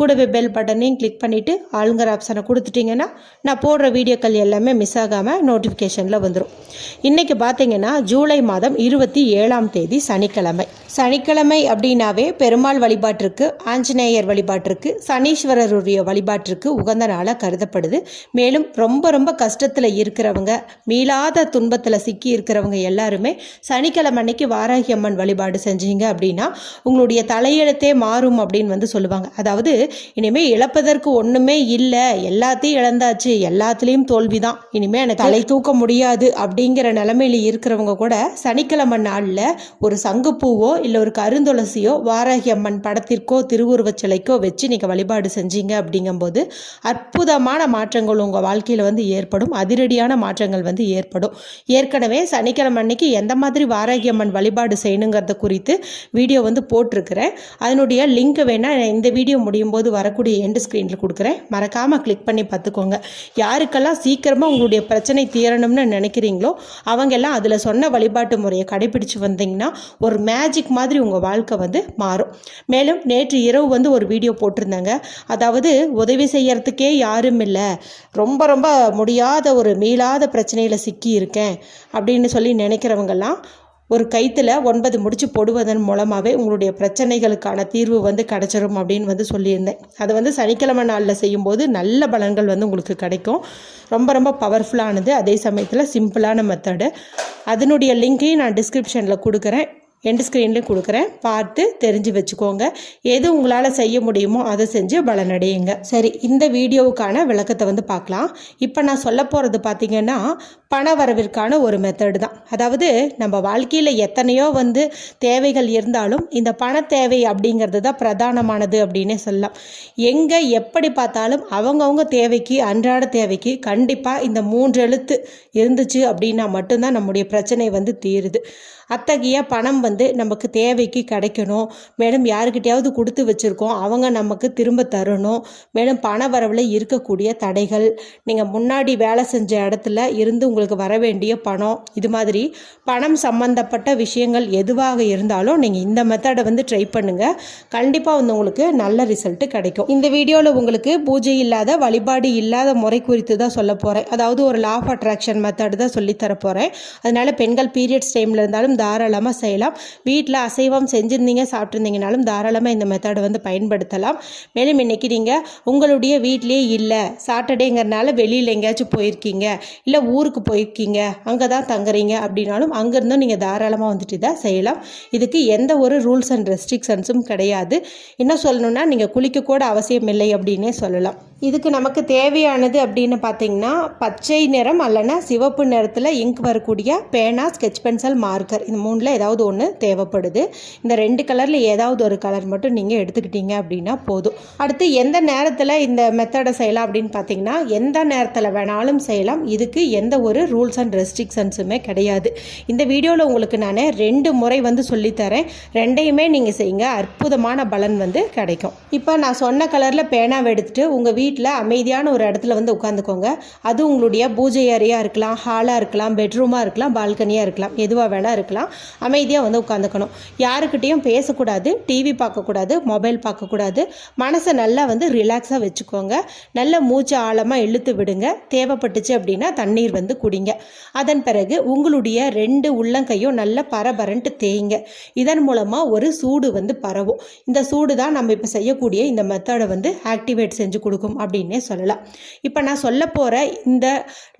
கூடவே பெல் பட்டனையும் கிளிக் பண்ணிவிட்டு ஆளுங்கிற ஆப்ஷனை கொடுத்துட்டிங்கன்னா நான் போடுற வீடியோக்கள் எல்லாமே மிஸ் ஆகாமல் நோட்டிஃபிகேஷனில் வந்துடும் இன்றைக்கி பார்த்தீங்கன்னா ஜூலை மாதம் இருபத்தி ஏழாம் தேதி சனிக்கிழமை. சனிக்கிழமை அப்படின்னாவே பெருமாள் வழிபாட்டிற்கு ஆஞ்சநேயர் வழிபாட்டிற்கு சனீஸ்வரருடைய வழிபாட்டிற்கு உகந்த நாளாக கருதப்படுது. மேலும் ரொம்ப ரொம்ப கஷ்டத்தில் இருக்கிறவங்க மீளாத துன்பத்தில் சிக்கி இருக்கிறவங்க எல்லாருமே சனிக்கிழமை அன்னைக்கு வாராகி அம்மன் வழிபாடு செஞ்சீங்க அப்படின்னா உங்களுடைய தலையெழுத்தே மாறும் அப்படின்னு வந்து சொல்லுவாங்க. அதாவது இனிமே இழப்பதற்கு ஒன்றுமே இல்லை. எல்லாத்தையும் இழந்தாச்சு. எல்லாத்துலேயும் தோல்வி தான் இனிமே எனக்கு தலை தூக்க முடியாது அப்படிங்கிற நிலமையில இருக்கிறவங்க கூட சனிக்கிழமை நாளில் ஒரு சங்குப்பூவோ இல்லை ஒரு கருந்துளசியோ வாராகி அம்மன் படத்திற்கோ திருவுருவச் சிலைக்கோ வச்சு நீங்கள் வழிபாடு செஞ்சீங்க அப்படிங்கும்போது அற்புதமான மாற்றங்கள் உங்கள் வாழ்க்கையில் வந்து ஏற்படும். அதிரடியான மாற்றங்கள் வந்து ஏற்படும். ஏற்கனவே சனிக்கிழமை அன்னைக்கு எந்த மாதிரி வாராகி அம்மன் வழிபாடு செய்யணுங்கிறத குறித்து வீடியோ வந்து போட்டிருக்கிறேன். அதனுடைய லிங்க் வேணால் இந்த வீடியோ முடியும் போது வரக்கூடிய எண்டு ஸ்க்ரீனில் கொடுக்குறேன். மறக்காமல் கிளிக் பண்ணி பார்த்துக்கோங்க. யாருக்கெல்லாம் சீக்கிரமாக உங்களுடைய பிரச்சனை தீரணும்னு நினைக்கிறீங்களோ அவங்கெல்லாம் அதில் சொன்ன வழிபாட்டு முறையை கடைபிடிச்சு வந்தீங்கன்னா ஒரு மேஜிக் மாதிரி உங்கள் வாழ்க்கை வந்து மாறும். மேலும் நேற்று இரவு வந்து ஒரு வீடியோ போட்டிருந்தாங்க. அதாவது உதவி செய்யறதுக்கே யாரும் இல்லை. ரொம்ப ரொம்ப முடியாத ஒரு மீளாத பிரச்சனையில் சிக்கி இருக்கேன் அப்படின்னு சொல்லி நினைக்கிறவங்கெல்லாம் ஒரு கைத்தில் ஒன்பது முடிச்சு போடுவதன் மூலமாகவே உங்களுடைய பிரச்சனைகளுக்கான தீர்வு வந்து கிடைச்சிரும் அப்படின்னு வந்து சொல்லியிருந்தேன். அதை வந்து சனிக்கிழமை நாளில் செய்யும்போது நல்ல பலன்கள் வந்து உங்களுக்கு கிடைக்கும். ரொம்ப ரொம்ப பவர்ஃபுல்லானது அதே சமயத்தில் சிம்பிளான மெத்தடு அதனுடைய லிங்கையும் நான் டிஸ்கிரிப்ஷனில் கொடுக்குறேன். எண்டு ஸ்க்ரீன்லேயும் கொடுக்குறேன். பார்த்து தெரிஞ்சு வச்சுக்கோங்க. எது உங்களால் செய்ய முடியுமோ அதை செஞ்சு பலனடையுங்க. சரி இந்த வீடியோவுக்கான விளக்கத்தை வந்து பார்க்கலாம். இப்போ நான் சொல்ல போகிறது பார்த்திங்கன்னா பண வரவிற்கான ஒரு மெத்தடு தான். அதாவது நம்ம வாழ்க்கையில் எத்தனையோ வந்து தேவைகள் இருந்தாலும் இந்த பண தேவை அப்படிங்கிறது தான் பிரதானமானது அப்படின்னே சொல்லலாம். எங்கே எப்படி பார்த்தாலும் அவங்கவுங்க தேவைக்கு அன்றாட தேவைக்கு கண்டிப்பாக இந்த மூன்று எழுத்து இருந்துச்சு அப்படின்னா மட்டும்தான் நம்முடைய பிரச்சனை வந்து தீருது. அத்தகைய பணம் வந்து நமக்கு தேவைக்கு கிடைக்கணும். மேலும் யாருக்கிட்டையாவது கொடுத்து வச்சுருக்கோம். அவங்க நமக்கு திரும்ப தரணும். மேலும் பண வரவில் இருக்கக்கூடிய தடைகள். நீங்கள் முன்னாடி வேலை செஞ்ச இடத்துல இருந்து உங்களுக்கு வர வேண்டிய பணம் இது மாதிரி பணம் சம்பந்தப்பட்ட விஷயங்கள் எதுவாக இருந்தாலும் நீங்கள் இந்த மெத்தடை வந்து ட்ரை பண்ணுங்கள் கண்டிப்பாக வந்து உங்களுக்கு நல்ல ரிசல்ட்டு கிடைக்கும். இந்த வீடியோவில் உங்களுக்கு பூஜை இல்லாத வழிபாடு இல்லாத முறை குறித்து தான் சொல்ல போகிறேன் அதாவது ஒரு லா ஆஃப் அட்ராக்ஷன் மெத்தடு தான் சொல்லித்தர போகிறேன் அதனால் பெண்கள் பீரியட்ஸ் டைமில் இருந்தாலும் தாராளமாக செய்யலாம். வீட்டில் அசைவம் செஞ்சுருந்தீங்க சாப்பிட்ருந்தீங்கனாலும் தாராளமாக இந்த மெத்தடை வந்து பயன்படுத்தலாம். மேலும் இன்றைக்கி நீங்கள் உங்களுடைய வீட்லேயே இல்லை சாட்டர்டேங்கிறனால வெளியில் எங்கேயாச்சும் போயிருக்கீங்க இல்லை ஊருக்கு போயிருக்கீங்க அங்கே தான் தங்குறீங்க அப்படின்னாலும் அங்கேருந்தும் நீங்கள் தாராளமாக வந்துட்டு தான் செய்யலாம். இதுக்கு எந்த ஒரு ரூல்ஸ் அண்ட் ரெஸ்ட்ரிக்ஷன்ஸும் கிடையாது. என்ன சொல்லணும்னா நீங்கள் குளிக்கக்கூட அவசியம் இல்லை அப்படின்னே சொல்லலாம். இதுக்கு நமக்கு தேவையானது அப்படின்னு பார்த்தீங்கன்னா பச்சை நிறம் அல்லனா சிவப்பு நிறத்தில் இங்க் வரக்கூடிய பேனா ஸ்கெச் பென்சில் மார்க்கர் இந்த மூணில் ஏதாவது ஒன்று தேவைப்படுது. இந்த ரெண்டு கலரில் ஏதாவது ஒரு கலர் மட்டும் நீங்கள் எடுத்துக்கிட்டீங்க அப்படின்னா போதும். அடுத்து எந்த நேரத்தில் இந்த மெத்தடை செய்யலாம் அப்படின்னு பார்த்தீங்கன்னா எந்த நேரத்தில் வேணாலும் செய்யலாம். இதுக்கு எந்த ஒரு ரூல்ஸ் அண்ட் ரெஸ்ட்ரிக்ஷன்ஸுமே கிடையாது. இந்த வீடியோவில் உங்களுக்கு நான் ரெண்டு முறை வந்து சொல்லித்தரேன் ரெண்டையுமே நீங்கள் செய்யுங்க. அற்புதமான பலன் வந்து கிடைக்கும். இப்போ நான் சொன்ன கலரில் பேனாவை எடுத்துகிட்டு உங்கள் வீட்டில் அமைதியான ஒரு இடத்துல வந்து உட்காந்துக்கோங்க. அது உங்களுடைய பூஜை அறையாக இருக்கலாம் ஹாலாக இருக்கலாம் பெட்ரூமாக இருக்கலாம் பால்கனியாக இருக்கலாம் எதுவாக வேணால் இருக்கலாம். அமைதியாக வந்து உட்காந்துக்கணும் யாருக்கிட்டேயும் பேசக்கூடாது டிவி பார்க்கக்கூடாது மொபைல் பார்க்கக்கூடாது. மனசை நல்லா வந்து ரிலாக்ஸாக வச்சுக்கோங்க. நல்ல மூச்சு ஆழமாக இழுத்து விடுங்க. தேவைப்பட்டுச்சு அப்படின்னா தண்ணீர் வந்து குடிங்க. அதன் பிறகு உங்களுடைய ரெண்டு உள்ளங்கையும் நல்ல பரபரன்ட்டு தேய்ங்க. இதன் மூலமாக ஒரு சூடு வந்து பரவும். இந்த சூடு தான் நம்ம இப்போ செய்யக்கூடிய இந்த மெத்தடை வந்து ஆக்டிவேட் செஞ்சு கொடுக்கும் அப்படின்னே சொல்லலாம். இப்போ நான் சொல்ல போகிற இந்த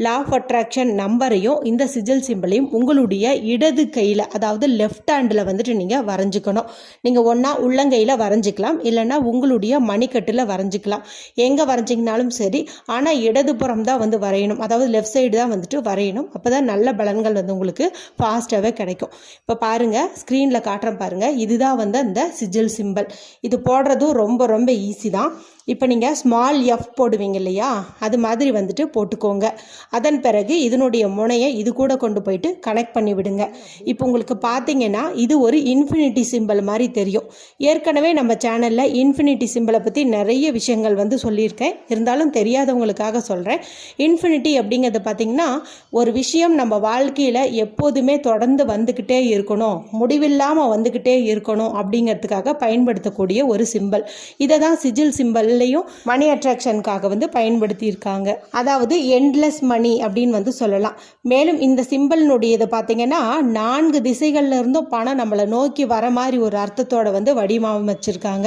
லா ஆஃப் அட்ராக்ஷன் நம்பரையும் இந்த சிஜில் சிம்பிளையும் உங்களுடைய இடது கையில் அதாவது லெஃப்ட் ஹேண்டில் வந்துட்டு நீங்கள் வரைஞ்சிக்கணும். நீங்கள் ஒன்றா உள்ளங்கையில் வரைஞ்சிக்கலாம் இல்லைன்னா உங்களுடைய மணிக்கட்டில் வரைஞ்சிக்கலாம். எங்கே வரைஞ்சிங்கனாலும் சரி ஆனால் இடதுபுறம் தான் வந்து வரையணும். அதாவது லெஃப்ட் சைடு தான் வந்துட்டு வரையணும். அப்போ தான் நல்ல பலன்கள் வந்து உங்களுக்கு ஃபாஸ்ட்டாகவே கிடைக்கும். இப்போ பாருங்கள் ஸ்க்ரீனில் காட்டுறேன் பாருங்கள் இதுதான் வந்து அந்த சிஜில் சிம்பிள் இது போடுறதும் ரொம்ப ரொம்ப ஈஸி தான். இப்போ நீங்கள் ஸ்மால் எஃப் போடுவீங்க இல்லையா? அது மாதிரி வந்துட்டு போட்டுக்கோங்க. அதன் பிறகு இதனுடைய முனையை இது கூட கொண்டு போயிட்டு கனெக்ட் பண்ணி விடுங்க. இப்போ உங்களுக்கு பார்த்தீங்கன்னா இது ஒரு இன்ஃபினிட்டி சிம்பிள் மாதிரி தெரியும். ஏற்கனவே நம்ம சேனலில் இன்ஃபினிட்டி சிம்பிளை பற்றி நிறைய விஷயங்கள் வந்து சொல்லியிருக்கேன். இருந்தாலும் தெரியாதவங்களுக்காக சொல்கிறேன் இன்ஃபினிட்டி அப்படிங்கிறது பார்த்திங்கன்னா ஒரு விஷயம் நம்ம வாழ்க்கையில் எப்போதுமே தொடர்ந்து வந்துக்கிட்டே இருக்கணும். முடிவில்லாமல் வந்துக்கிட்டே இருக்கணும் அப்படிங்கிறதுக்காக பயன்படுத்தக்கூடிய ஒரு சிம்பிள் இதை தான் சிஜில் சிம்பிள்லையும் மணி அட்ராக்ஷனுக்காக வந்து பயன்படுத்தியிருக்காங்க. அதாவது எண்ட்லெஸ் மணி அப்படின்னு வந்து சொல்லலாம். மேலும் இந்த சிம்பிள்னுடையது பார்த்தீங்கன்னா நான்கு திசைகளில் இருந்தும் பணம் நம்மளை நோக்கி வர மாதிரி ஒரு அர்த்தத்தோட வந்து வடிவமைச்சிருக்காங்க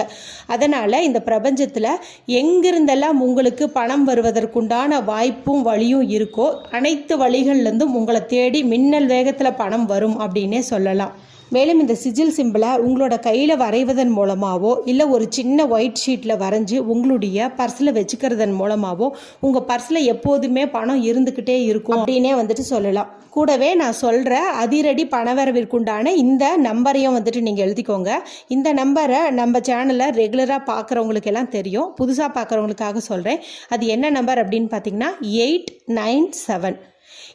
அதனால் இந்த பிரபஞ்சத்தில் எங்கிருந்தெல்லாம் உங்களுக்கு பணம் வருவதற்குண்டான வாய்ப்பும் வழியும் இருக்கோ அனைத்து வழிகள்லேருந்தும் உங்களை தேடி மின்னல் வேகத்தில் பணம் வரும் அப்படின்னே சொல்லலாம். மேலும் இந்த சிஜில் சிம்பிளை உங்களோட கையில் வரைவதன் மூலமாகவோ இல்லை ஒரு சின்ன ஒயிட் ஷீட்டில் வரைஞ்சி உங்களுடைய பர்ஸில் வச்சுக்கிறதன் மூலமாகவோ உங்கள் பர்ஸில் எப்போதுமே பணம் இருந்துக்கிட்டே இருக்கும் அப்படின்னே வந்துட்டு சொல்லலாம். கூடவே நான் சொல்கிற அதிரடி பணவரவிற்குண்டான இந்த நம்பரையும் வந்துட்டு நீங்கள் எழுதிக்கோங்க. இந்த நம்பரை நம்ம சேனலில் ரெகுலராக பார்க்குறவங்களுக்கு எல்லாம் தெரியும். புதுசாக பார்க்குறவங்களுக்காக சொல்கிறேன் அது என்ன நம்பர் அப்படின்னு பார்த்தீங்கன்னா எயிட் நைன் செவன்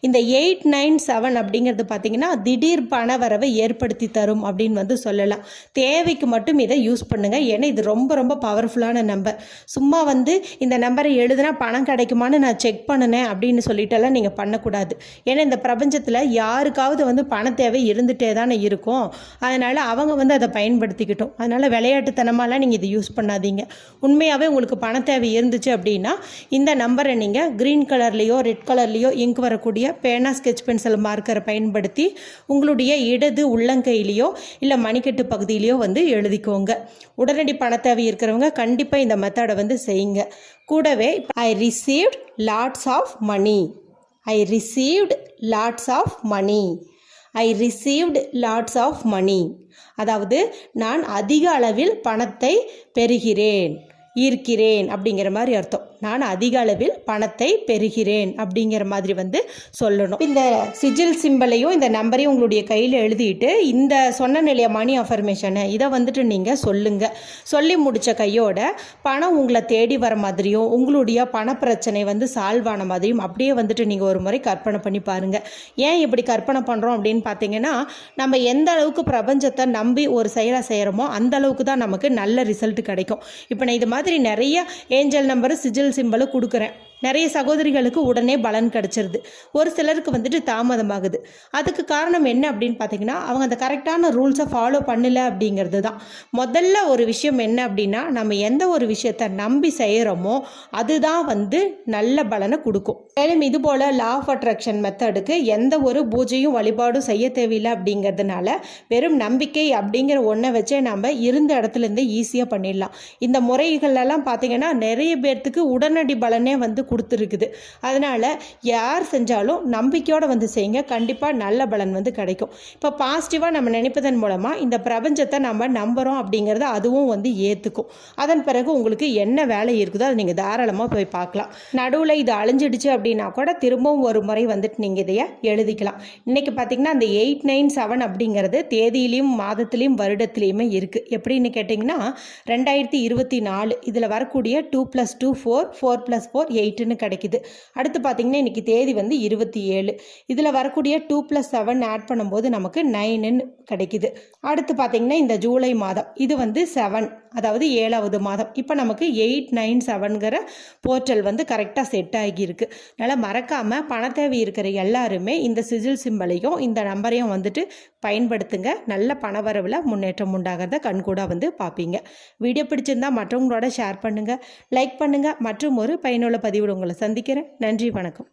இந்த எயிட் நைன் செவன் அப்படிங்கிறது பார்த்தீங்கன்னா திடீர் பண வரவை ஏற்படுத்தி தரும் அப்படின்னு வந்து சொல்லலாம். தேவைக்கு மட்டும் இதை யூஸ் பண்ணுங்கள் ஏன்னா இது ரொம்ப ரொம்ப பவர்ஃபுல்லான நம்பர் சும்மா வந்து இந்த நம்பரை எழுதுனா பணம் கிடைக்குமான்னு நான் செக் பண்ணினேன் அப்படின்னு சொல்லிட்டெல்லாம் நீங்கள் பண்ணக்கூடாது. ஏன்னா இந்த பிரபஞ்சத்தில் யாருக்காவது வந்து பண தேவை இருந்துகிட்டே தானே இருக்கும். அதனால் அவங்க வந்து அதை பயன்படுத்திக்கிட்டோம். அதனால் விளையாட்டுத்தனமாலாம் நீங்கள் இதை யூஸ் பண்ணாதீங்க. உண்மையாகவே உங்களுக்கு பண தேவை இருந்துச்சு அப்படின்னா இந்த நம்பரை நீங்கள் க்ரீன் கலர்லேயோ ரெட் கலர்லேயோ இங்க் வரக்கூடிய பேனா ஸ்கெச் பென்சில் மார்க்கரை பயன்படுத்தி உங்களுடைய இடது உள்ளங்கையிலையோ இல்லை மணிக்கட்டு பகுதியிலையோ வந்து எழுதிக்கோங்க. உடனடி பணத்தேவை இருக்கிறவங்க கண்டிப்பாக இந்த மெத்தடை வந்து செய்யுங்க. கூடவே I received lots of money I received lots of money I received lots of money அதாவது நான் அதிக அளவில் பணத்தை பெறுகிறேன் ஈர்க்கிறேன் அப்படிங்கிற மாதிரி அர்த்தம். நான் அதிக அளவில் பணத்தை பெறுகிறேன் அப்படிங்கிற மாதிரி வந்து சொல்லணும். இந்த சிஜில் சிம்பிளையும் இந்த நம்பரையும் உங்களுடைய கையில் எழுதிட்டு இந்த சொன்ன நிலைய மணி அஃபர்மேஷனை இதை வந்துட்டு நீங்கள் சொல்லுங்கள் சொல்லி முடித்த கையோட பணம் உங்களை தேடி வர மாதிரியும் உங்களுடைய பண பிரச்சனை வந்து சால்வ் ஆன மாதிரியும் அப்படியே வந்துட்டு நீங்கள் ஒரு முறை கற்பனை பண்ணி பாருங்கள் ஏன் இப்படி கற்பனை பண்ணுறோம் அப்படின்னு பார்த்தீங்கன்னா நம்ம எந்த அளவுக்கு பிரபஞ்சத்தை நம்பி ஒரு செயலை செய்கிறோமோ அந்த அளவுக்கு தான் நமக்கு நல்ல ரிசல்ட் கிடைக்கும். இப்போ நான் இது மாதிரி நிறைய ஏஞ்சல் நம்பர் சிஜில் சிம்பிளும் கொடுக்குறேன். நிறைய சகோதரிகளுக்கு உடனே பலன் கிடச்சிருது. ஒரு சிலருக்கு வந்துட்டு தாமதமாகுது. அதுக்கு காரணம் என்ன அப்படின்னு பார்த்தீங்கன்னா அவங்க அந்த கரெக்டான ரூல்ஸை ஃபாலோ பண்ணல அப்படிங்கிறது தான். முதல்ல ஒரு விஷயம் என்ன அப்படின்னா நம்ம எந்த ஒரு விஷயத்த நம்பி செய்கிறோமோ அதுதான் வந்து நல்ல பலனை கொடுக்கும். மேலும் இது போல் லா ஆஃப் அட்ராக்ஷன் மெத்தடுக்கு எந்த ஒரு பூஜையும் வழிபாடும் செய்ய தேவையில்லை அப்படிங்கிறதுனால வெறும் நம்பிக்கை அப்படிங்கிற ஒன்றை வச்சே நம்ம இருந்த இடத்துலேருந்து ஈஸியாக பண்ணிடலாம். இந்த முறைகளெல்லாம் பார்த்தீங்கன்னா நிறைய பேர்த்துக்கு உடனடி பலனே வந்து கொடுத்துருக்குது. அதனால் யார் செஞ்சாலும் நம்பிக்கையோடு வந்து செய்யுங்க. கண்டிப்பாக நல்ல பலன் வந்து கிடைக்கும். இப்போ பாசிட்டிவாக நம்ம நினைப்பதன் மூலமாக இந்த பிரபஞ்சத்தை நம்ம நம்புகிறோம் அப்படிங்கிறத அதுவும் வந்து ஏற்றுக்கும் அதன் பிறகு உங்களுக்கு என்ன வேலை இருக்குதோ அதை நீங்கள் தாராளமாக போய் பார்க்கலாம். நடுவில் இது அழிஞ்சிடுச்சு அப்படின்னா கூட திரும்பவும் ஒரு முறை வந்துட்டு நீங்கள் இதைய எழுதிக்கலாம். இன்றைக்கி பார்த்தீங்கன்னா அந்த எயிட் நைன் செவன் அப்படிங்கிறது தேதியிலையும் மாதத்துலேயும் வருடத்துலேயுமே இருக்குது எப்படின்னு கேட்டிங்கன்னா ரெண்டாயிரத்தி இருபத்தி நாலு இதில் வரக்கூடிய two plus two four four plus four eight எயிட்டுன்னு கிடைக்குது. அடுத்து பார்த்திங்கன்னா இன்றைக்கி தேதி வந்து இருபத்தி ஏழு. இதில் வரக்கூடிய டூ ப்ளஸ் செவன் ஆட் பண்ணும்போது நமக்கு நைனுன்னு கிடைக்குது. அடுத்து பார்த்திங்கன்னா இந்த ஜூலை மாதம். இது வந்து செவன் அதாவது ஏழாவது மாதம். இப்போ நமக்கு எயிட் நைன் செவன்கிற போர்ட்டல் வந்து கரெக்டாக செட் ஆகியிருக்கு. அதனால் மறக்காமல் பணத்தேவை இருக்கிற எல்லாருமே இந்த சிஜில் சிம்பலையும் இந்த நம்பரையும் வந்துட்டு பயன்படுத்துங்க. நல்ல பணவரவில் முன்னேற்றம் உண்டாகிறத கண்கூடாக வந்து பார்ப்பீங்க வீடியோ பிடிச்சிருந்தா மற்றவங்களோட ஷேர் பண்ணுங்கள் லைக் பண்ணுங்கள் மற்றும் ஒரு பயனுள்ள பதிவில் உங்களை சந்திக்கிறேன். நன்றி வணக்கம்.